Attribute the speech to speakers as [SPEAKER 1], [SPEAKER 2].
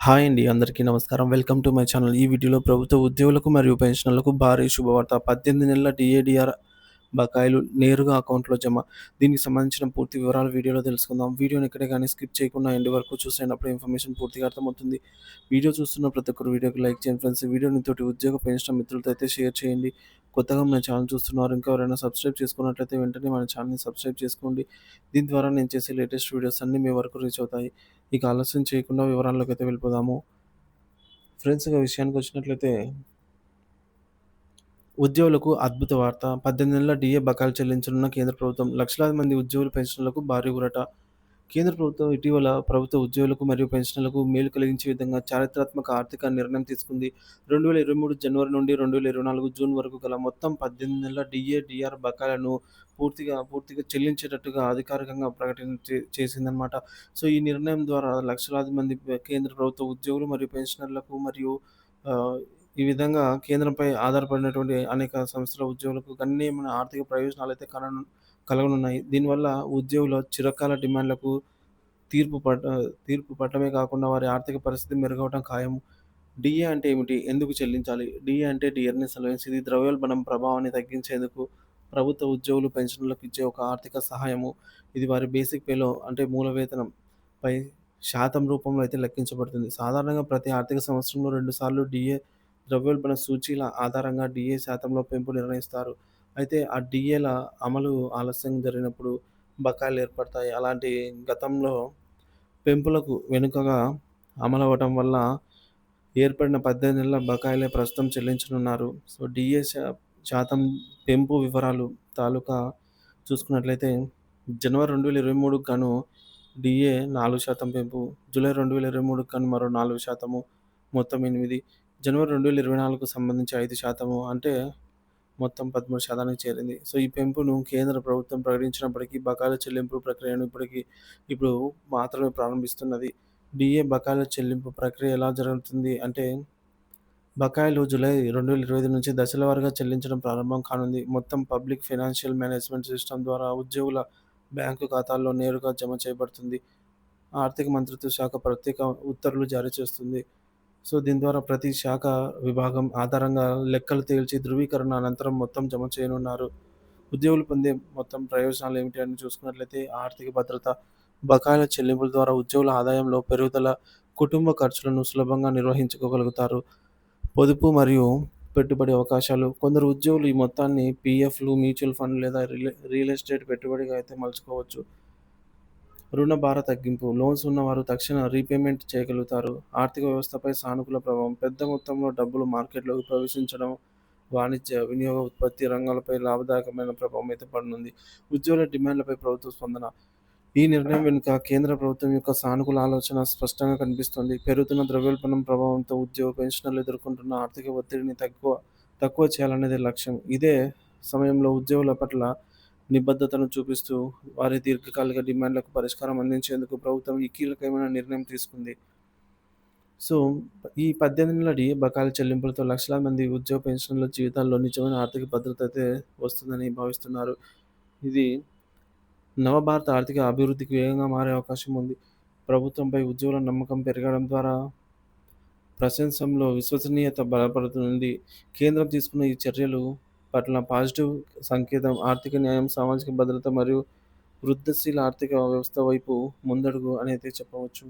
[SPEAKER 1] Hi అండి. అందరికీ నమస్కారం. Welcome to my channel. ఈ వీడియోలో ప్రభుత్వ ఉద్యోగులకు మరియు పెన్షనర్లకు భారీ శుభవార్త. 18 నెలల డిఏడిఆర్ బకాయిలు నేరుగా అకౌంట్‌లో జమ. దీనికి సంబంధించిన పూర్తి వివరాలు వీడియోలో తెలుసుకుందాం. వీడియోని ఎక్కడ కానీ స్కిప్ చేయకుండా ఎండ్ వరకు చూసినప్పుడు ఇన్ఫర్మేషన్ పూర్తిగా అర్థమవుతుంది. వీడియో చూస్తున్న ప్రతి ఒక్కరు వీడియోకి లైక్ చేయండి ఫ్రెండ్స్. వీడియోని తోటి ఉద్యోగ పెంచిన మిత్రులతో అయితే షేర్ చేయండి. కొత్తగా మన ఛానల్ చూస్తున్నారు ఇంకా ఎవరైనా సబ్స్క్రైబ్ చేసుకున్నట్లయితే వెంటనే మన ఛానల్‌ని సబ్స్క్రైబ్ చేసుకోండి. దీని ద్వారా నేను చేసే లేటెస్ట్ వీడియోస్ అన్నీ మీ వరకు రీచ్ అవుతాయి. ఇక ఆలస్యం చేయకుండా వివరాల్లోకైతే వెళ్ళిపోదాము. ఫ్రెండ్స్గా విషయానికి వచ్చినట్లయితే ఉద్యోగులకు అద్భుత వార్త. 18 నెలల డిఏ బకాయిలు చెల్లించనున్న కేంద్ర ప్రభుత్వం. లక్షలాది మంది ఉద్యోగుల పెన్షన్లకు భారీ ఊరట. కేంద్ర ప్రభుత్వం ఇటీవల ప్రభుత్వ ఉద్యోగులకు మరియు పెన్షన్లకు మేలు కలిగించే విధంగా చారిత్రాత్మక ఆర్థిక నిర్ణయం తీసుకుంది. 2023 జనవరి నుండి 2024 జూన్ వరకు గల మొత్తం 18 నెలల డిఏ డిఆర్ బకాయిలను పూర్తిగా పూర్తిగా చెల్లించేటట్టుగా అధికారికంగా ప్రకటన చే చేసిందనమాట. సో, ఈ నిర్ణయం ద్వారా లక్షలాది మంది కేంద్ర ప్రభుత్వ ఉద్యోగులు మరియు పెన్షనర్లకు మరియు ఈ విధంగా కేంద్రంపై ఆధారపడినటువంటి అనేక సంస్థల ఉద్యోగులకు గణనీయమైన ఆర్థిక ప్రయోజనాలు అయితే కనను కలగనున్నాయి. దీనివల్ల ఉద్యోగుల చిరకాల డిమాండ్లకు తీర్పు పట్ట తీర్పు పట్టమే కాకుండా వారి ఆర్థిక పరిస్థితి మెరుగవడం ఖాయం. డిఏ అంటే ఏమిటి? ఎందుకు చెల్లించాలి? డిఏ అంటే డియర్నెస్ అలవెన్స్. ఇది ద్రవ్యోల్బణం ప్రభావాన్ని తగ్గించేందుకు ప్రభుత్వ ఉద్యోగులు, పెన్షన్లకు ఇచ్చే ఒక ఆర్థిక సహాయము. ఇది వారి బేసిక్ పేలో అంటే మూల వేతనం పై శాతం రూపంలో అయితే లెక్కించబడుతుంది. సాధారణంగా ప్రతి ఆర్థిక సంవత్సరంలో రెండుసార్లు డిఏ ద్రవ్యోల్బణ సూచీల ఆధారంగా డిఏ శాతంలో పెంపు నిర్ణయిస్తారు. అయితే ఆ డీఏల అమలు ఆలస్యం జరిగినప్పుడు బకాయిలు ఏర్పడతాయి. అలాంటి గతంలో పెంపులకు వెనుకగా అమలవ్వటం వల్ల ఏర్పడిన 18 నెలల బకాయిలే ప్రస్తుతం చెల్లించనున్నారు. సో, డిఏ శా శాతం పెంపు వివరాలు తాలూకా చూసుకున్నట్లయితే జనవరి 2023కి గాను డీఏ నాలుగు శాతం పెంపు, జూలై 2023కి గాను మరో నాలుగు శాతము మొత్తం ఎనిమిది జనవరి 2024కు సంబంధించి ఐదు శాతము అంటే మొత్తం 13% చేరింది. సో, ఈ పెంపును కేంద్ర ప్రభుత్వం ప్రకటించినప్పటికీ బకాయిల చెల్లింపు ప్రక్రియను ఇప్పటికీ ఇప్పుడు మాత్రమే ప్రారంభిస్తున్నది. డీఏ బకాయిల చెల్లింపు ప్రక్రియ ఎలా జరుగుతుంది అంటే బకాయిలు జూలై 2025 నుంచి దశల వారీగా చెల్లించడం ప్రారంభం కానుంది. మొత్తం పబ్లిక్ ఫైనాన్షియల్ మేనేజ్మెంట్ సిస్టమ్ ద్వారా ఉద్యోగుల బ్యాంకు ఖాతాల్లో నేరుగా జమ చేయబడుతుంది. ఆర్థిక మంత్రిత్వ శాఖ ప్రత్యేక ఉత్తర్వులు జారీ చేస్తుంది. సో, దీని ద్వారా ప్రతి శాఖ విభాగం ఆధారంగా లెక్కలు తేల్చి ధృవీకరణ అనంతరం మొత్తం జమ చేయనున్నారు. ఉద్యోగులు పొందే మొత్తం ప్రయోజనాలు ఏమిటి అని చూసుకున్నట్లయితే ఆర్థిక భద్రత. బకాయిల చెల్లింపుల ద్వారా ఉద్యోగుల ఆదాయంలో పెరుగుదల, కుటుంబ ఖర్చులను సులభంగా నిర్వహించుకోగలుగుతారు. పొదుపు మరియు పెట్టుబడి అవకాశాలు. కొందరు ఉద్యోగులు ఈ మొత్తాన్ని పీఎఫ్‌లు, మ్యూచువల్ ఫండ్ లేదా రియల్ రియల్ ఎస్టేట్ పెట్టుబడిగా అయితే మలుచుకోవచ్చు. రుణ భార తగ్గింపు. లోన్స్ ఉన్నవారు తక్షణ రీపేమెంట్ చేయగలుగుతారు. ఆర్థిక వ్యవస్థపై సానుకూల ప్రభావం. పెద్ద మొత్తంలో డబ్బులు మార్కెట్లోకి ప్రవేశించడం వాణిజ్య, వినియోగ, ఉత్పత్తి రంగాలపై లాభదాయకమైన ప్రభావం అయితే పడనుంది. ఉద్యోగుల డిమాండ్లపై ప్రభుత్వ స్పందన. ఈ నిర్ణయం వెనుక కేంద్ర ప్రభుత్వం యొక్క సానుకూల ఆలోచన స్పష్టంగా కనిపిస్తుంది పెరుగుతున్న ద్రవ్యోల్బణం ప్రభావంతో ఉద్యోగ, పెన్షనర్లు ఎదుర్కొంటున్న ఆర్థిక ఒత్తిడిని తక్కువ తక్కువ చేయాలనేది లక్ష్యం. ఇదే సమయంలో ఉద్యోగుల పట్ల నిబద్ధతను చూపిస్తూ వారి దీర్ఘకాలిక డిమాండ్లకు పరిష్కారం అందించేందుకు ప్రభుత్వం ఈ కీలకమైన నిర్ణయం తీసుకుంది. సో, ఈ 18 నెలల బకాయిల చెల్లింపులతో లక్షల మంది ఉద్యోగ, పెన్షన్ల జీవితాల్లో నిజమైన ఆర్థిక భద్రత అయితే వస్తుందని భావిస్తున్నారు. ఇది నవభారత ఆర్థిక అభివృద్ధికి వేగంగా మారే అవకాశం ఉంది. ప్రభుత్వంపై ఉద్యోగుల నమ్మకం పెరగడం ద్వారా ప్రశంసంలో విశ్వసనీయత బలపడుతుంది. కేంద్రం తీసుకున్న ఈ చర్యలు పట్ల పాజిటివ్ సంకేతం. ఆర్థిక న్యాయం, సామాజిక భద్రత మరియు వృద్ధిశీల ఆర్థిక వ్యవస్థ వైపు ముందడుగు అనేది చెప్పవచ్చు.